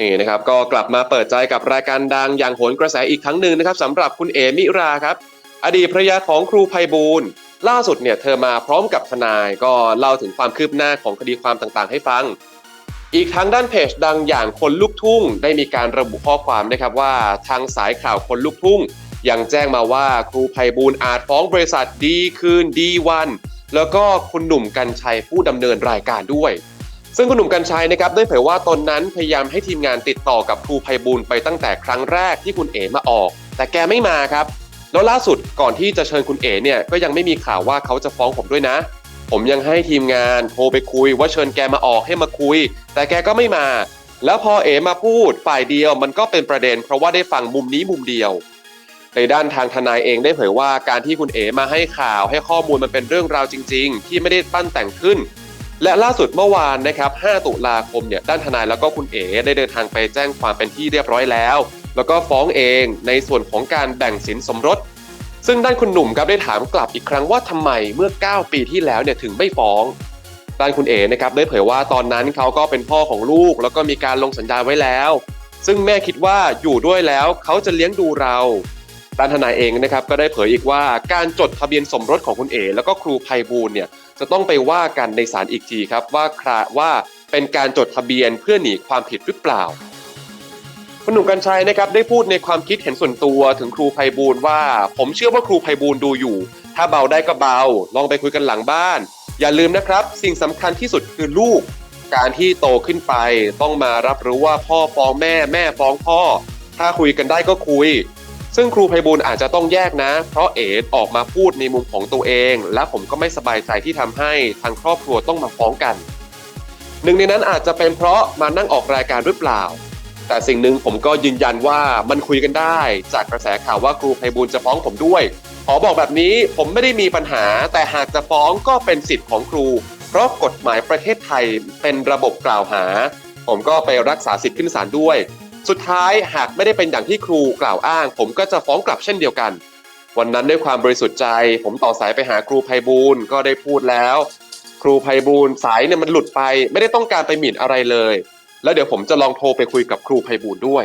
นี่นะครับก็กลับมาเปิดใจกับรายการดังอย่างโหนกระแสอีกครั้งหนึ่งนะครับสำหรับคุณเอมิราครับ อดีตภรรยาของครูไพบูลล่าสุดเนี่ยเธอมาพร้อมกับทนายก็เล่าถึงความคืบหน้าของคดีความต่างๆ ให้ฟัง อีกทั้งด้านเพจดังอย่างคนลูกทุ่ง ได้มีการระบุข้อความนะครับว่าทางสายข่าวคนลูกทุ่ง ยังแจ้งมาว่าครูไพบูลอาจฟ้องบริษัทดีคืนดีวันแล้วก็คุณหนุ่มกัญชัยผู้ดำเนินรายการด้วย ซึ่งคุณหนุ่มกัญชัยนะครับได้เผยว่าตนนั้นพยายามให้ทีมงานติดต่อกับครูไพบูลย์ไปตั้งแต่ครั้งแรกที่คุณเอ๋มาออก แต่แกไม่มาครับ แล้วล่าสุดก่อนที่จะเชิญคุณเอ๋เนี่ยก็ยังไม่มีข่าวว่าเขาจะฟ้องผมด้วยนะ ผมยังให้ทีมงานโทรไปคุยว่าเชิญแกมาออกให้มาคุย แต่แกก็ไม่มา แล้วพอเอ๋มาพูดฝ่ายเดียวมันก็เป็นประเด็น เพราะว่าได้ฟังมุมนี้มุมเดียวในด้านทางทนายเองได้เผยว่าการที่คุณเอ๋มาให้ข่าวให้ข้อมูลมันเป็นเรื่องราวจริง ๆ ที่ไม่ได้ปั้นแต่งขึ้น และล่าสุดเมื่อวานนะครับ 5 ตุลาคมเนี่ยด้านทนายแล้วก็คุณเอ๋ได้เดินทางไปแจ้งความเป็นที่เรียบร้อยแล้ว แล้วก็ฟ้องเองในส่วนของการแบ่งสินสมรส ซึ่งด้านคุณหนุ่มครับได้ถามกลับอีกครั้งว่าทำไมเมื่อ 9 ปีที่แล้วเนี่ยถึงไม่ฟ้องด้านคุณเอ๋นะครับได้เผยว่าตอนนั้นเขาก็เป็นพ่อของลูก แล้วก็มีการลงสัญญาไว้แล้ว ซึ่งแม่คิดว่าอยู่ด้วยแล้วเขาจะเลี้ยงดูเรา ด้านทนายเองนะครับก็ได้เผยอีกว่าการจดทะเบียนสมรสของคุณเอ๋แล้วก็ครูไพบูลเนี่ยจะต้องไปว่ากันในศาลอีกทีครับว่าคราว่าเป็นการจดทะเบียนเพื่อหนีความผิดหรือเปล่าคุณหนุ่มกัญชัยนะครับได้พูดในความคิดเห็นส่วนตัวถึงครูไพบูลว่า ผมเชื่อว่าครูไพบูลดูอยู่ ถ้าเบาได้ก็เบา ลองไปคุยกันหลังบ้าน อย่าลืมนะครับ สิ่งสำคัญที่สุดคือลูก การที่โตขึ้นไปต้องมารับรู้ว่าพ่อฟ้องแม่แม่ฟ้องพ่อ ถ้าคุยกันได้ก็คุย ซึ่งครูไพบูลอาจจะต้องแยกนะ เพราะเอ๋ออกมาพูดในมุมของตัวเอง และผมก็ไม่สบายใจที่ทำให้ทางครอบครัวต้องมาฟ้องกัน หนึ่งในนั้นอาจจะเป็นเพราะมานั่งออกรายการหรือเปล่า แต่สิ่งหนึ่งผมก็ยืนยันว่ามันคุยกันได้ จากกระแสข่าวว่าครูไพบูลจะฟ้องผมด้วยขอบอกแบบนี้ผมไม่ได้มีปัญหา แต่หากจะฟ้องก็เป็นสิทธิ์ของครู เพราะกฎหมายประเทศไทยเป็นระบบกล่าวหา ผมก็ไปรักษาสิทธิ์ขึ้นศาลด้วย สุดท้ายหากไม่ได้เป็นอย่างที่ครูกล่าวอ้าง ผมก็จะฟ้องกลับเช่นเดียวกัน วันนั้นด้วยความบริสุทธิ์ใจ ผมต่อสายไปหาครูไพบูลก็ได้พูดแล้ว ครูไพบูลสายเนี่ยมันหลุดไป ไม่ได้ต้องการไปหมิ่นอะไรเลย แล้วเดี๋ยวผมจะลองโทรไปคุยกับครูไพบูลด้วย